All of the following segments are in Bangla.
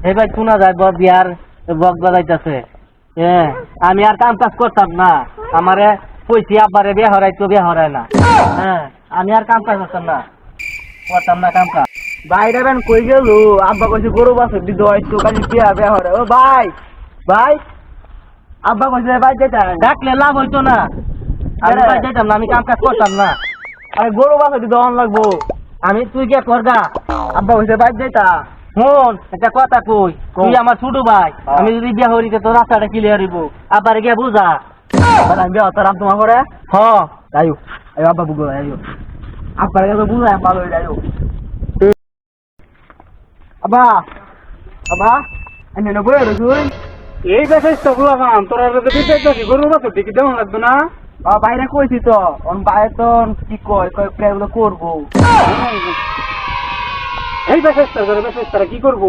এই ভাই শোনা যায় ব- বিয়ার বক বাজাইতেছে। হ্যাঁ আমি আর কাম কাজ করতাম না। আমারে কইছি আব্বারে বিয়ে হরাই তো বিয়ে হরাই না। হ্যাঁ আমি আর কাম কাজ করতাম না। করতাম না কাম কাজ। বাইরে বেন কই গেল? আব্বা কইছে গরু বাছুর দি দই তো কালি কি হবে হরে ও ভাই ভাই আব্বা কইছে ভাই যেটা ডাকলে লাভ হইতো না। আমি আরে। ভাই যাইতাম না আমি কাম কাজ করতাম না। আরে গরু বাছুর দি দহন লাগবো। আমি তুই কে করগা? আব্বা কইছে ভাই যেটা শোন একটা কথা কই। তুই। আমার ছোট ভাই হ্যাঁ। আমি যদি বিয়ে তো রাস্তাটা ক্লিয়ার হইব। আবার গিয়ে বুঝা। আমি বিয়া তোমার হ। আব্বা বুগো আব্বার আব্বা আব্বা আমি রসুন এই বেসাইজ তো গুলাম তোরা গরু দেওয়া লাগবে না? বাইরে কইছি তো। বাইরে তো কি কয় কয় প্রায়গুলো করব। এই করে কি করব?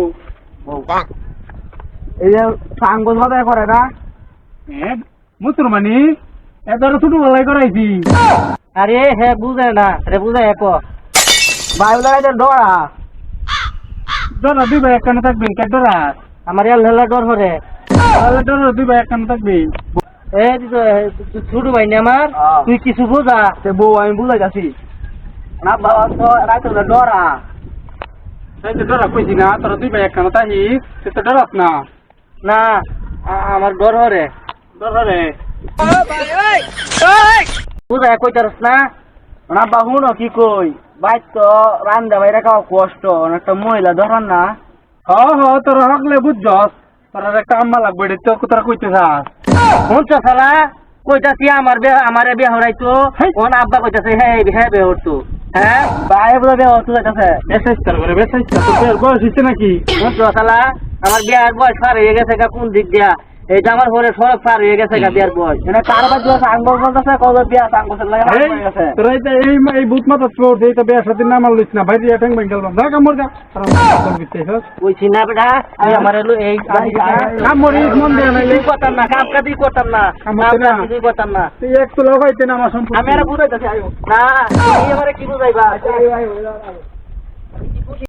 এই যে সাঙ্গ সদায় করে না? মুসলমানি এবার ছোট বেলায় করাইছি। আরে হে বুঝে না। রে বুঝে এক লাগাইতে ডরা। ডরা দুই ভাই একখানে থাকবেন কে ডরা? আমার এল হেলা ডর হরে। তাহলে ডরা দুই ভাই একখানে থাকবেন এ ছোট ভাই না আমার হ্যাঁ। তুই কিছু বুঝা। বউ আমি বুঝাই যাচ্ছি না বাবা তো রাইতে ডরা। এই তো ডরা কইছি না তোরা দুই ভাই একখানে থাকি সে তো ডরাস না। না আমার ডর হরে। ডরা না? না বাহুন কি কই? বাইর তো রান্দা বাইরে খাওয়া কষ্ট একটা মহিলা ধরান না। হ হ তোরা হকলে বুঝছস। তোরা একটা আম্মা লাগবে রে তো তোরা কইতে চাস শুনছ শালা? কইতাছি আমার বে আমারে বিয়ে হরাইতো। আব্বা কইতাছে হ্যাঁ হ্যাঁ বিয়ে হরতো হ্যাঁ করে তোর বয়স হইছে নাকি? শালা আমার বিয়ার বয়স পার হয়ে গেছে কোন দিক দিয়া? এইটা আমার ঘরে সড়ক পার হয়ে গেছে গা বিয়ার বয়স। মানে কার বাদ সাঙ্গ বলতেছে কত বিয়া সাঙ্গ লাগে এই, হয়ে গেছে। তোরা এই এই এই বুথ মাথা চোর এই তো বিয়া সাথে নাম আলিস না ভাই দিয়ে ঠ্যাং ভাই গেলাম যা কামড় যা। কইছি না বেটা তুই আমার এলো এই কামড় মন দিয়ে না তুই করতাম না কাম করতাম না। কাম কাম না? করতাম তুই এক তো লাগাইতে না আমার সম্পর্কে আমি আর বুঝাইতেছি আয়ো। না কি বুঝাইবা? আয়ো আয়ো।